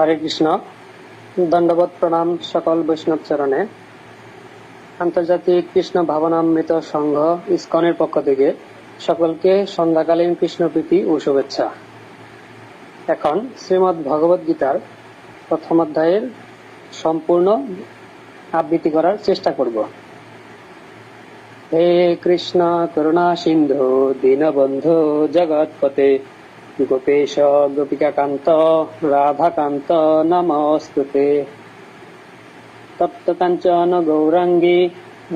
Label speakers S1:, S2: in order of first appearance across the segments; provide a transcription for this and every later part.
S1: হরে কৃষ্ণ দণ্ডবত প্রণাম সকল বৈষ্ণব চরণে আন্তর্জাতিক কৃষ্ণ ভাবনামৃত সংঘ ইস্কনের পক্ষ থেকে সকলকে সন্ধ্যাকালীন কৃষ্ণ প্রীতি ও শুভেচ্ছা এখন শ্রীমৎ ভগবত গীতার প্রথম অধ্যায়ের সম্পূর্ণ আবৃত্তি করার চেষ্টা করব হে কৃষ্ণ করুণা সিন্ধু দীনবন্ধু জগৎপতে গোপেশ গোপিকাকান্ত রাধাকান্ত নমস্তুতে তপ্ত কাঞ্চন গৌরাঙ্গী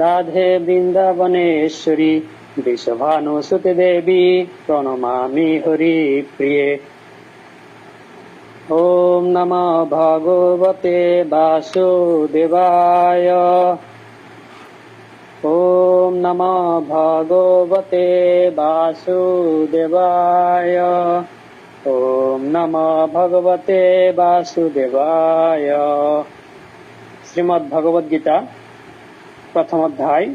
S1: রাধে বৃন্দাবনেশ্বরী বিশ্বভানুসুতে দেবী প্রণমামি হরি প্রিয়ে ওম নম ভগবতে বাসুদেবায় নম ভগবতে বাসুদেবায় ওম নমো ভগবতে বাসুদেবায় শ্রীমৎ ভগবদ গীতা প্রথম অধ্যায়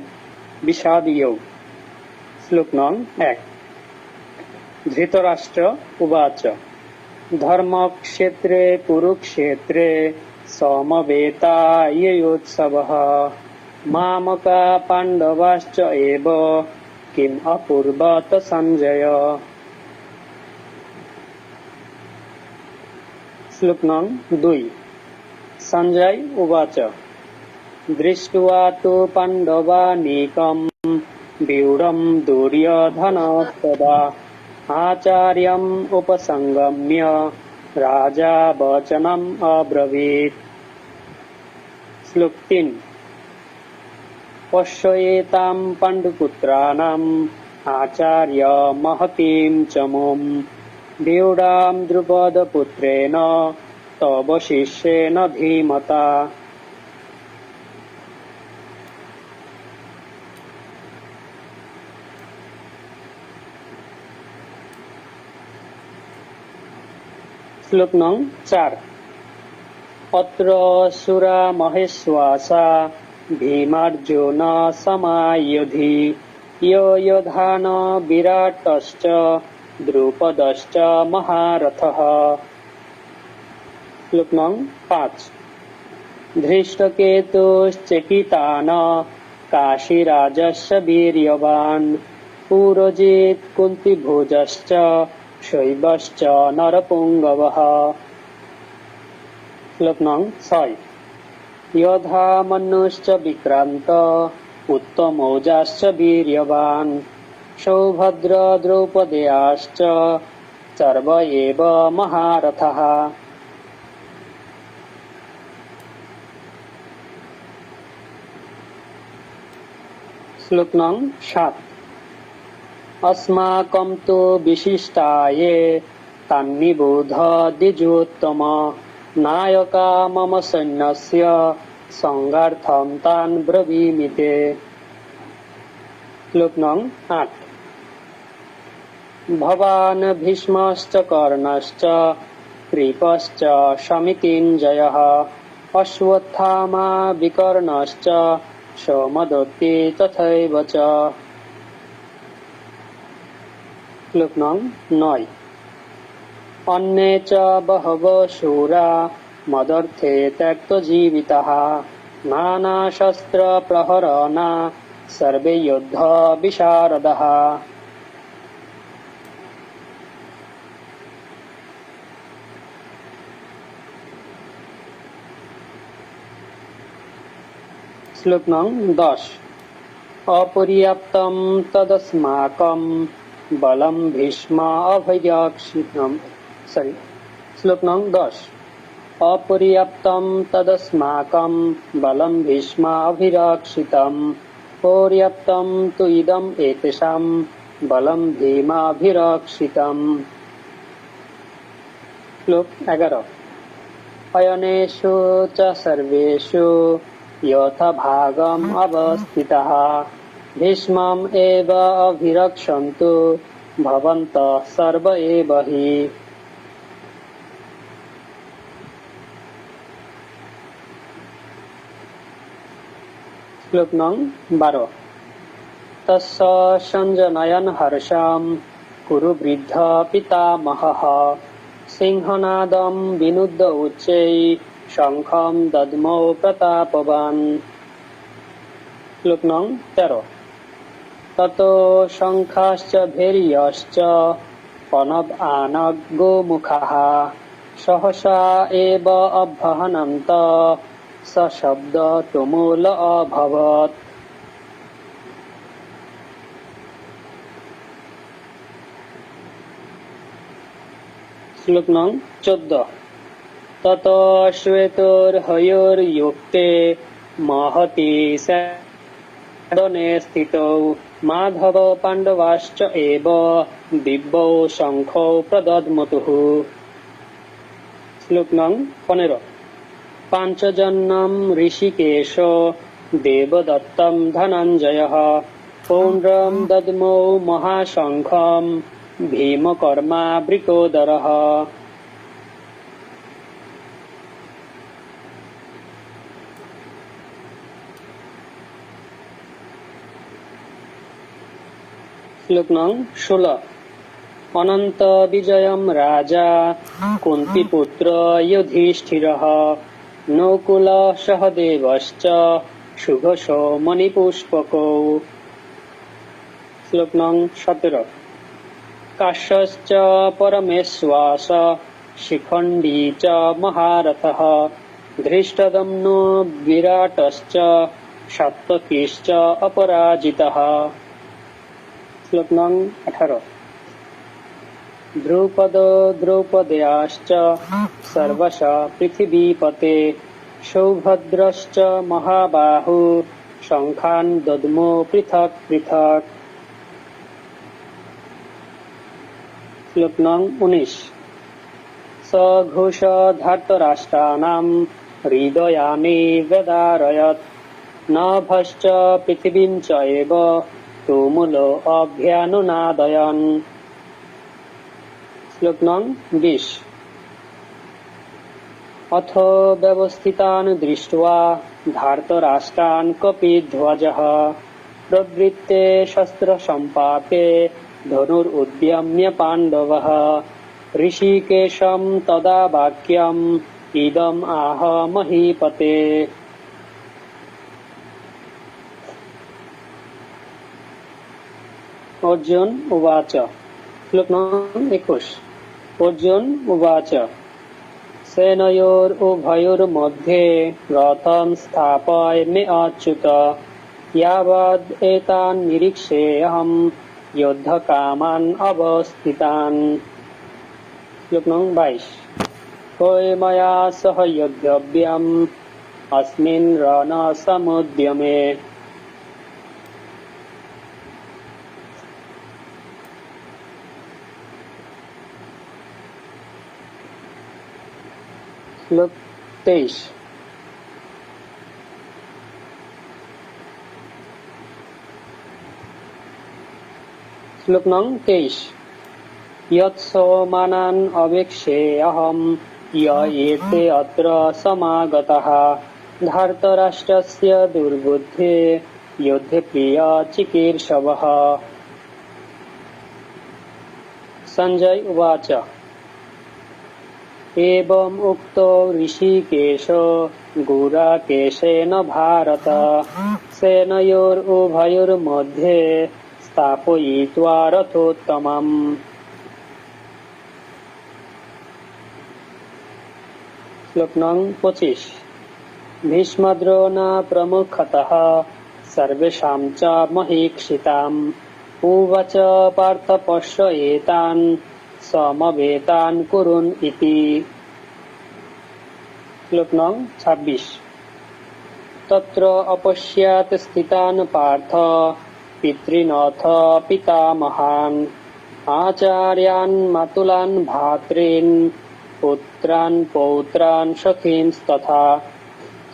S1: বিষাদ ইয়োগ শ্লোক নং এক ধৃতরাষ্ট্র উবাচ ধর্মক্ষেত্রে কুরুক্ষেত্রে সমবেতা ইয়োৎসব मामका पाण्डवाश्च एव किम् अपूर्वत सञ्जय श्लोक नम् दुई सञ्जय उवाच दृष्ट्वा तु पाण्डवानीकम् व्यूढम् दुर्योधनस्तदा आचार्यम् उपसङ्गम्य राजा वचनम् अब्रवीत् श्लोक পশ্যেতাম পাণ্ডুপুত্রাণাম আচার্য মহতিম চমম বিউডাম দ্রুপদপুত্রেণ তব শিষ্যেন ধীমতা শ্লোক নং চার অত্র সুরা মহেশ্বাসা ভীমার্জুন সমায়ুধি ইয়ধান বিরাটশ্চ দ্রুপদশ্চ মহারথ শ্লোক নং পাঁচ ধৃষ্টকেতুশ্চকিতান কাশীরাজস্য বীর্যবান পুরজিৎ কুন্তিভুজশ্চ শৈবশ্চ নরপুঙ্গবঃ শ্লোক নং ছয় ইয়ধা মন্যশ্চ বিক্রান্ত উত্তমৌজাশ্চ বীর্যবান সৌভদ্র দ্রৌপদেয়াশ্চ সর্ব এব মহারথः শ্লোক নং সাত অস্মাকম তো বিশিষ্টায়ে তান্নিবোধ দ্বিজোত্তম नायका मम सन्नस्य সঙ্গার্থম তান ব্রবীমিতে শ্লোক নং আট ভবান ভীষ্মশ্চ কর্ণশ্চ কৃপশ্চ সমিতিঞ্জয় অশ্বত্থামা বিকর্ণশ্চ সোমদত্তি তথৈব চ শ্লোক নং নয় अन्ये च बहवः शूरा मदर्थे त्यक्तजीवितः नानाशस्त्रप्रहरना सर्वे युद्धविशारदः श्लोक नং দশ অপর্যাপ্তম তদস্মাকম বলম ভীষ্ম অভয়াক্ষিণম সরি শ্লোক নং দশ অপর্যাপ্তম তদস্মাকম বলম ভীষ্মাভিরক্ষিতম পর্যাপ্তম তু ইদম এতেষাম বলম ভীমাভিরক্ষিতম শ্লোক এগারো অয়নেশু চ সর্বেশু ইয়থ ভাগম অবস্থিতঃ ভীষ্মম এব অভিরক্ষন্তু ভবন্তঃ সর্ব এব হি শ্লোক নং বারো তস্য হর্ষাম কুরু বৃদ্ধ পিতামহঃ সিংহনাদম বিনুদ্ধ উচ্চৈ শঙ্খম দদ্মৌ প্রতাপবান শ্লোক নং তেরো তত শঙ্খাশ্চ ভেরিয়শ্চ পনব আনগ সহসা এব অভ্যহনন্ত स शब्द तुमूल अभवत् श्लोक नং চোদ্দ তত শ্বেতর হয়র ইউক্তে মহতি সদনে স্থিত মাধব পাণ্ডবাশ্চ এব দিব্য শঙ্খ প্রদদমতুহ শ্লোক নং পনেরো পাঞ্চজন্যম ঋষিকেশ দেবদত্তম ধনঞ্জয় পৌণ্ড্রম দদ্মৌ মহাশঙ্খম ভীমকর্মা বৃকোদর শ্লোক নং অনন্ত বিজয়ম রাজা কুন্তিপুত্র যুধিষ্ঠির নকুল সহদেবশ্চ সুঘোষ মণিপুষ্পক শ্লোক নং সতের কাশ্যশ্চ পরমেশ্বাস শিখণ্ডী চ মহারথ ধৃষ্টদম্নো বিরাটশ্চ সাত্তকীশ্চ অপরাজিত শ্লোক নং আঠারো দ্রৌপদ দ্রৌপদ্যাশ্চ সর্বশ পৃথিবীপতে সৌভদ্রশ্চ মহাবাহু সংখ্যান দদ্মো পৃথক পৃথক শ্লোক নং উনিশ সঘোষ ধার্তরাষ্ট্রানাম হৃদয়ানি বেদারয়ত নভশ্চ পৃথিবীঞ্চ এব তুমুল অভ্যানুনাদয়ন শ্লোক নং বিশ অথ ব্যবস্থিতান ধার্ত রাষ্ট্রান কপি ধ্বজ প্রবৃত্তে শস্ত্র সম্পাপে ধনুর উদ্যম্য পাণ্ডব ঋষিকেশম তদা বাক্যম ইদম আহ মহিপতে অর্জুন উবাচ শ্লোক নং একুশ অর্জুন উবাচ সেনয়োর উভয়োর মধ্যে রথম স্থাপয় মে অচ্যুত ইয়াবদ এতান নিরীক্ষে অহম যোদ্ধ কামান অবস্থিতান শ্লোক নং বাইশ কই ময়া সহ যোদ্ধব্যম অস্মিন রণ সমুদ্যমে শ্লোক তেইশ শ্লোক নং তেইশ ইয়ৎসমানান অবেক্ষে অহম ইয়েতে অত্র সমাগতঃ ধর্তরাষ্ট্রস্য দুর্বুদ্ধে যুদ্ধে প্রিয় চিকীর্ষবः সঞ্জয় উবাচ एवम् उक्तो ऋषिकेशो गुराकेशेन भारत सेनयोरुभयोर्मध्ये स्थापयित्वा रथोत्तमम् श्लोक नং পঁচিশ ভীষ্মদ্রোণা প্রমুখত সর্বেশাম চ মহীক্ষিতাম উবাচ পার্থ পশ্য এতান সমবেতান করুন ইতি শ্লোক নং ছাব্বিশ তত্র অপশ্যাত স্থিতান পার্থ পিতৃনথ পিতা মহান আচার্যান মাতুলান ভাতৃন পুত্রান পৌত্রান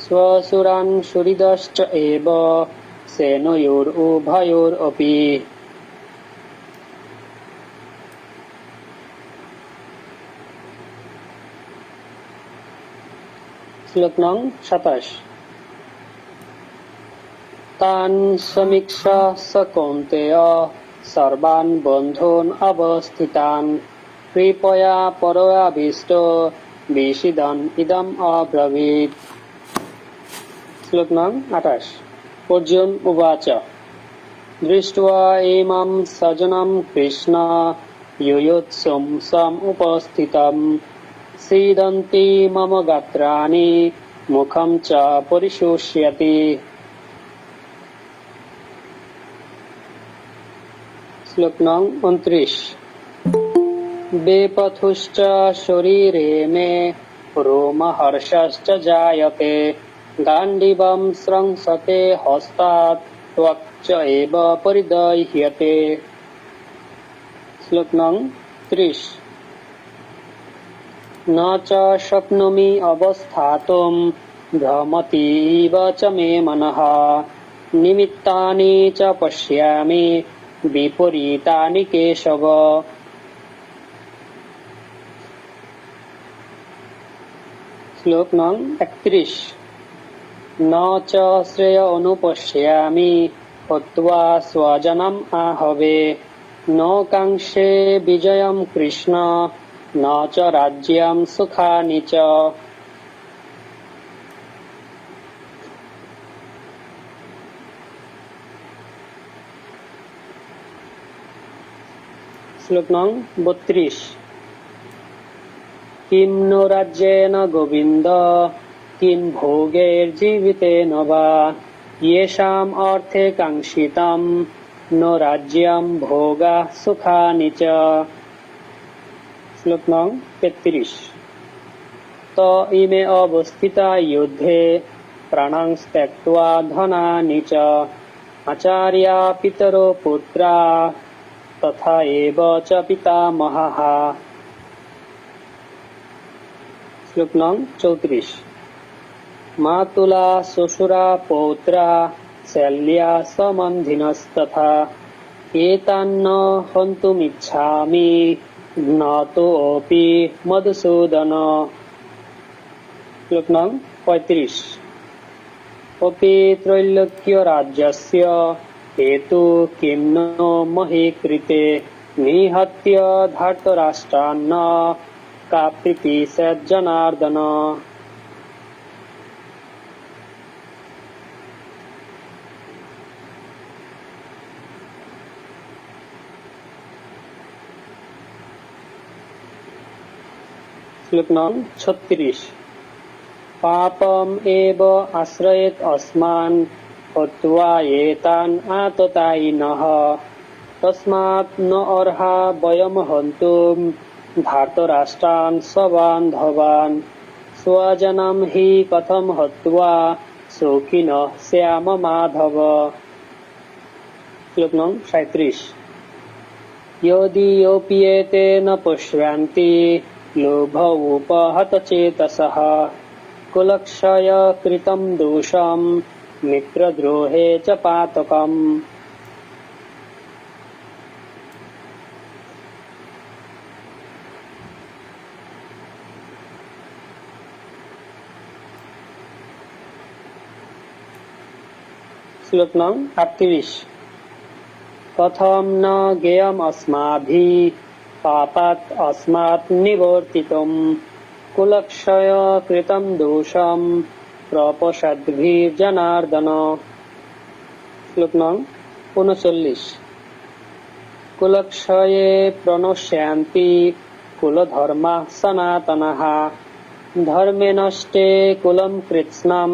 S1: स्वसुरान् सुहृदश्च एव सेनयोरुभयोरपि শ্লোক নং সাতাশ তান সমীক্ষা সকৌন্তেয় সর্বান বন্ধন অবস্থিতান কৃপয়া পরয়াভীষ্ট বিশিদন ইদম অব্রবীত শ্লোক নং আঠাশ অর্জুন উবাচ দৃষ্ট্বা ইমাম সজনম কৃষ্ণ ইয়োৎসম সম উপস্থিতম सीदन्ति मम गात्राणि मुखं च परिशोष्यति श्लोक नौ उनत्रिश बेपथुश्च शरीरे मे रोमहर्षश्च जायते गाण्डिवं स्रंसते हस्तात् त्वक्च एव परिदह्यते श्लोक नौ त्रिश न च शक्नोमि अवस्थातुं भ्रमतीव च मे मनः निमित्तानि च पश्यामि विपरीतानि केशव শ্লোক নং একত্রিশ ন চ শ্রেয় অনুপশ্যামি হত্বা স্বজনম আহবে ন কাঙ্ক্ষে বিজয়ম কৃষ্ণ न च राज्यं सुखानि च শ্লোক নং বত্রিশ কিম নো রাজ্যেন গোবিন্দ কিম ভোগের জীবিতে নবা ইয়েশাম অর্থে কাঙ্ক্ষিতাম নো রাজ্যম ভোগা সুখানি চ শ্লোক নং তেত্রিশ त इमे अवस्थिता युद्धे प्राणांस्त्यक्त्वा धनानि च आचार्या पितरो पुत्रा तथा एव च पितामहः श्लोक नং চৌত্রিশ মা তুলা শ্বশুরা পৌত্রা শল্যা সমন্ধিনস্তথা এতান্ন হন্তুমিচ্ছামি নাতোপি মধুসূদন শ্লোক নং পঁয়ত্রিশ অপি ত্রৈলোক্য রাজ্যস্য হেতু কিম মহি কৃতে নিহত্য ধার্তরাষ্ট্রান্ন কাপ্রিপি সজ্জনার্দন শ্লোক নং ছত্রিশ পাপম এব আশ্রয়েত অসমান হত্বা এতান আততাই নহ তসমাত ন অর্হা বয়ম হন্তুম সবান ধবান স্বজনম হি কথম হত্বা শৌখিন শ্যাম মাধব শ্লোক নং সাঁত্রিশ যদি অপিয়েতে ন পুষ্যান্তি लोभौपाहतचेतसः कुलक्षय कृतं दोषं मित्रद्रोहे च पातकम् श्लोक्नम् अप्तिविश कथं न ज्ञेयमस्माभिः পাপাत् अस्मात् निवर्तितुम् कुलक्षय कृतम् दोषम् প্রপসদ্ভির্জনার্দন শ্লোক নং উনচল্লিশ কুলক্ষয়ে প্রণশ্যন্তি কুলধর্মা সনাতন ধর্মে নষ্টে কুলম কৃৎস্নম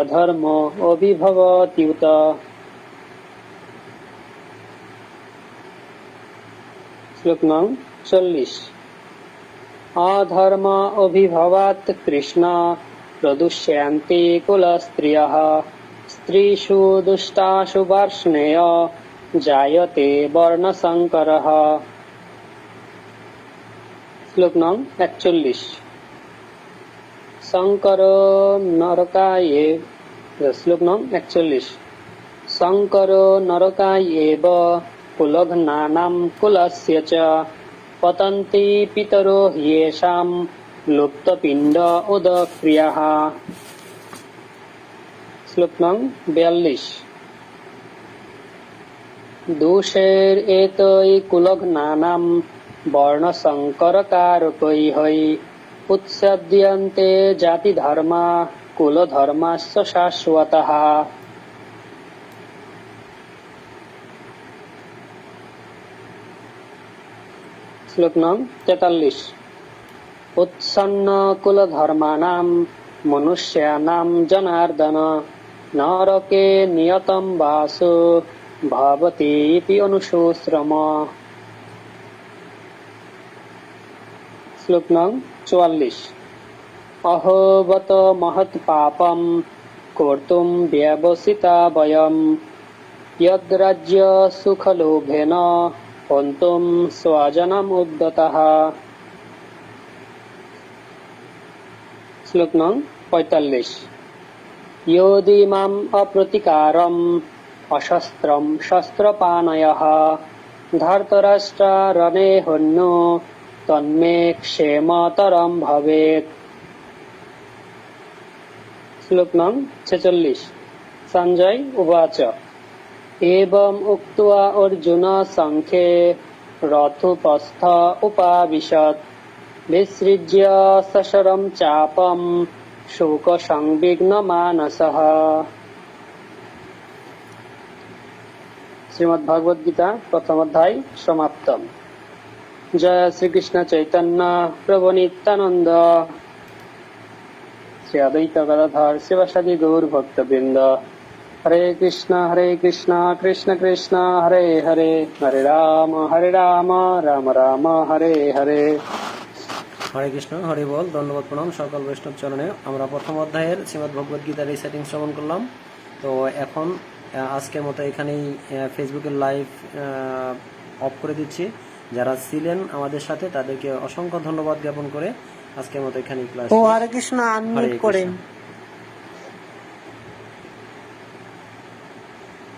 S1: অধর্ম অভিভবতিউত श्लोक नौ চল্লিশ আধর্ম অভিভবাত কৃষ্ণা প্রদুষ্যন্তে কুলস্ত্রিয় স্ত্রীষু দুষ্টাসু বর্ষ্ণেয় জায়তে বর্ণশঙ্কর শ্লোক নং একচল্লিশ শঙ্কর নরকায়ে শ্লোক নং একচল্লিশ শঙ্কর নরকায়েব कुलघ्नानां कुलस्य च पतन्ति पितरो ह्येषां লুপ্তপিণ্ড উদক্রিয়াহা শ্লোক নং বিয়াল্লিশ দোষের এতই কুলগ্নানাম বর্ণশঙ্করকারকই হই উৎসদ্যন্তে জাতিধর্মা কুলধর্মাশ্চ শাশ্বতহা শ্লোক নং তেতাল্লিশ উৎসন্ন কুলধর্মাণাম মনুষ্যানাম জনার্দন নরকে নিয়তম বাসু ভবতি ইতি অনুশোশ্রম শ্লোক নং চুয়াল্লিশ অহবত মহৎ পাপম কর্তুম ব্যবসিতা বয়ম ইয়দ্রাজ্য সুখলোভেন গন্তম সোয়াজানামুদ্যতাহ শ্লোক নং পঁয়তাল্লিশ মাম অপ্রতিকারম অশস্ত্রম ধর্তরাষ্ট্র ধর্তরাষ্ট্রারণে হন্য তন্মে ক্ষেমতরম ভবেত শ্লোক নং ছেচল্লিশ সঞ্জয় উবাচ एवम् उक्त्वा अर्जुनसङ्खे रथोपस्थ उपाविशत् চাপম শোক সংবিগ্ন মানস শ্রীমদ ভগবদ গীতা প্রথম অধ্যায় সমাপ্ত জয় শ্রীকৃষ্ণ চৈতন্য প্রভু নিত্যানন্দ শ্রী অদ্বৈত গদাধর শিবাসাদী গৌর ভক্তবৃন্দ হরে কৃষ্ণ হরে কৃষ্ণ কৃষ্ণ কৃষ্ণ হরে হরে হরে রাম হরে রাম রাম রাম হরে হরে হরে কৃষ্ণ হরে বল ধন্যবাদ প্রণাম সকল বৈষ্ণব চরণে আমরা প্রথম অধ্যায়ের শ্রীমদ ভগবত গীতার এই শ্রবণ করলাম তো এখন আজকের মতো এখানেই ফেসবুকের লাইভ অফ করে দিচ্ছি যারা ছিলেন আমাদের সাথে তাদেরকে অসংখ্য ধন্যবাদ জ্ঞাপন করে আজকের মতো এখানেই ক্লাস ও হরে কৃষ্ণ আনমিউট করেন